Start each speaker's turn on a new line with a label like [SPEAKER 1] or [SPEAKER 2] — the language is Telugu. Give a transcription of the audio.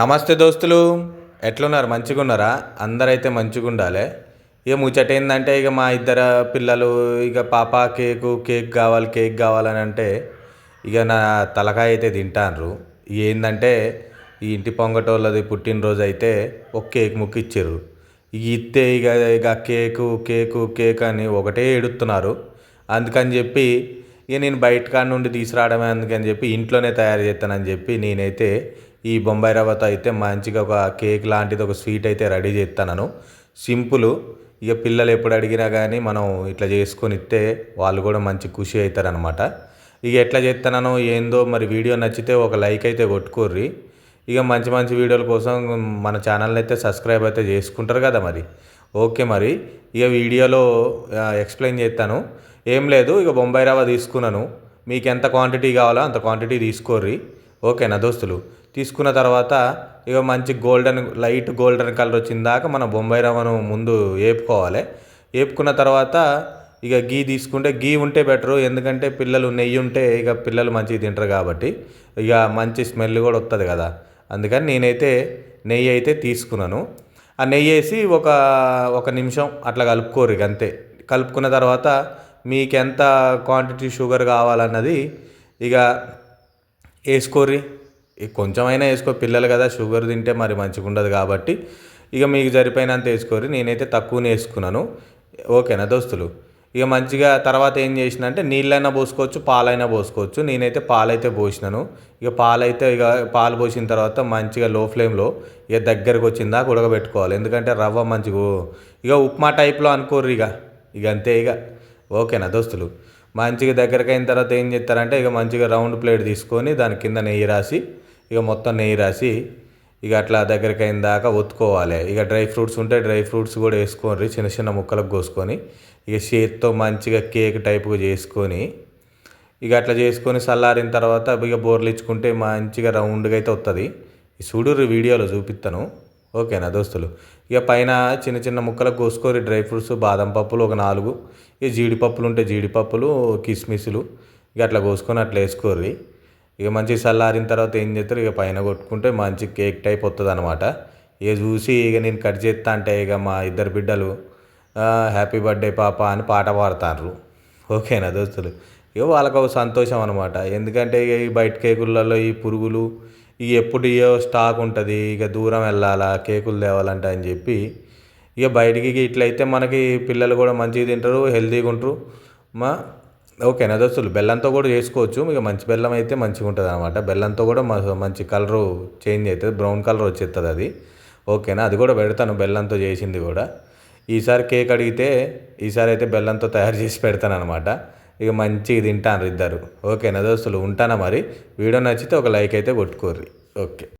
[SPEAKER 1] నమస్తే దోస్తులు. ఎట్లున్నారు? మంచిగా ఉన్నారా అందరైతే మంచిగా ఉండాలి ఇక ముచ్చట ఏంటంటే ఇక మా ఇద్దరు పిల్లలు ఇక పాప కేకు కేక్ కావాలి కేక్ కావాలని అంటే ఇక నా తలకాయ అయితే తింటాన్రు. ఏంటంటే ఈ ఇంటి పొంగటోళ్ళది పుట్టినరోజు అయితే ఒక కేక్ ముక్క ఇచ్చారు ఇక ఇస్తే ఇక ఇక కేకు కేకు కేక్ అని ఒకటే ఎడుతున్నారు అందుకని చెప్పి ఇక నేను బయట కాడ నుండి తీసుకురావడమే అందుకని చెప్పి ఇంట్లోనే తయారు చేస్తానని చెప్పి నేనైతే ఈ బొంబాయి రవ్వతో అయితే మంచిగా ఒక కేక్ లాంటిది ఒక స్వీట్ అయితే రెడీ చేస్తాను సింపుల్. ఇక పిల్లలు ఎప్పుడు అడిగినా కానీ మనం ఇట్లా చేసుకొని ఇస్తే వాళ్ళు కూడా మంచి ఖుషి అవుతారనమాట ఇక ఎట్లా చేస్తానో ఏందో మరి వీడియో నచ్చితే ఒక లైక్ అయితే కొట్టుకోర్రి. ఇక మంచి మంచి వీడియోల కోసం మన ఛానల్ని అయితే సబ్స్క్రైబ్ అయితే చేసుకుంటారు కదా మరి. ఓకే మరి. ఇక వీడియోలో ఎక్స్ప్లెయిన్ చేస్తాను. ఏం లేదు ఇక బొంబాయి రవ్వ తీసుకున్నాను. మీకు ఎంత క్వాంటిటీ కావాలో అంత క్వాంటిటీ తీసుకోర్రి. ఓకేనా దోస్తులు? తీసుకున్న తర్వాత ఇక మంచి గోల్డెన్ లైట్ గోల్డెన్ కలర్ వచ్చిన దాకా మన బొంబాయి రవ్వను ముందు వేపుకోవాలి వేపుకున్న తర్వాత ఇక గీ తీసుకుంటే గీ ఉంటే బెటరు. ఎందుకంటే పిల్లలు నెయ్యి ఉంటే ఇక పిల్లలు మంచిగా తింటారు కాబట్టి ఇక మంచి స్మెల్ కూడా వస్తుంది కదా. అందుకని నేనైతే నెయ్యి అయితే తీసుకున్నాను. ఆ నెయ్యి వేసి ఒక ఒక నిమిషం అట్లా కలుపుకోరు ఇక అంతే. కలుపుకున్న తర్వాత మీకు ఎంత క్వాంటిటీ షుగర్ కావాలన్నది ఇక వేసుకోర్రి. కొంచెమైనా వేసుకో పిల్లలు కదా షుగర్ తింటే మరి మంచిగా ఉండదు కాబట్టి. ఇక మీకు సరిపోయినంత వేసుకోరి నేనైతే తక్కువనే వేసుకున్నాను. ఓకేనా దోస్తులు? ఇక మంచిగా తర్వాత ఏం చేసిన అంటే నీళ్ళైనా పోసుకోవచ్చు పాలైనా పోసుకోవచ్చు. నేనైతే పాలైతే పోసినాను. ఇక పాలైతే ఇక పాలు పోసిన తర్వాత మంచిగా లో ఫ్లేమ్లో ఇక దగ్గరకు వచ్చిందా ఉడకబెట్టుకోవాలి. ఎందుకంటే రవ్వ మంచిగా. ఇక ఉప్మా టైప్లో అనుకోర్రు ఇక. ఇక అంతే ఇక. ఓకేనా దోస్తులు? మంచిగా దగ్గరకు అయిన తర్వాత ఏం చేస్తారంటే ఇక మంచిగా రౌండ్ ప్లేట్ తీసుకొని దాని కింద నెయ్యి రాసి ఇక మొత్తం నెయ్యి రాసి ఇక అట్లా దగ్గరికి అయిన దాకా ఒత్తుకోవాలి. ఇక డ్రై ఫ్రూట్స్ ఉంటే డ్రై ఫ్రూట్స్ కూడా వేసుకోండి చిన్న చిన్న ముక్కలకు కోసుకొని ఇక చేతితో మంచిగా కేక్ టైప్గా చేసుకొని ఇక అట్లా చేసుకొని చల్లారిన తర్వాత ఇక బోర్లు ఇచ్చుకుంటే మంచిగా రౌండ్గా అయితే వస్తుంది ఈ చూడుర్రి వీడియోలో చూపిస్తాను ఓకేనా దోస్తులు? ఇక పైన చిన్న చిన్న ముక్కలకు కోసుకొని డ్రై ఫ్రూట్స్ బాదం పప్పులు ఒక నాలుగు ఇక జీడిపప్పులు ఉంటే జీడిపప్పులు కిస్మిస్లు ఇక అట్లా కోసుకొని అట్లా వేసుకోర్రి. ఇక మంచి చల్లారిన తర్వాత ఏం చేస్తారు? ఇక పైన కొట్టుకుంటే మంచి కేక్ టైప్ వస్తుంది అనమాట ఇక చూసి ఇక నేను కట్ చేస్తా అంటే ఇక మా ఇద్దరు బిడ్డలు హ్యాపీ బర్త్డే పాప అని పాట పాడతారు ఓకేనా దోస్తులు? ఇక వాళ్ళకు ఒక సంతోషం అనమాట ఎందుకంటే ఇక ఈ బయట కేకులలో ఈ పురుగులు ఇక ఎప్పుడు ఇయో స్టాక్ ఉంటుంది ఇక దూరం వెళ్ళాలా కేకులు తేవాలంట అని చెప్పి ఇక బయటికి ఇట్లయితే మనకి పిల్లలు కూడా మంచిగా తింటారు హెల్తీగా ఉంటారు. మా ఓకే దోస్తులు బెల్లంతో కూడా చేసుకోవచ్చు. ఇక మంచి బెల్లం అయితే మంచిగా ఉంటుంది అనమాట బెల్లంతో కూడా మంచి కలరు చేంజ్ అవుతుంది. బ్రౌన్ కలర్ వచ్చేస్తుంది అది. ఓకేనా? అది కూడా పెడతాను. బెల్లంతో చేసింది కూడా. ఈసారి కేక్ అడిగితే ఈసారి అయితే బెల్లంతో తయారు చేసి పెడతాను అనమాట ఇక మంచిగా తింటాను ఇద్దరు. ఓకేనా? దోస్తులు ఉంటానా మరి? వీడియో నచ్చితే ఒక లైక్ అయితే కొట్టుకోర్రి. ఓకే.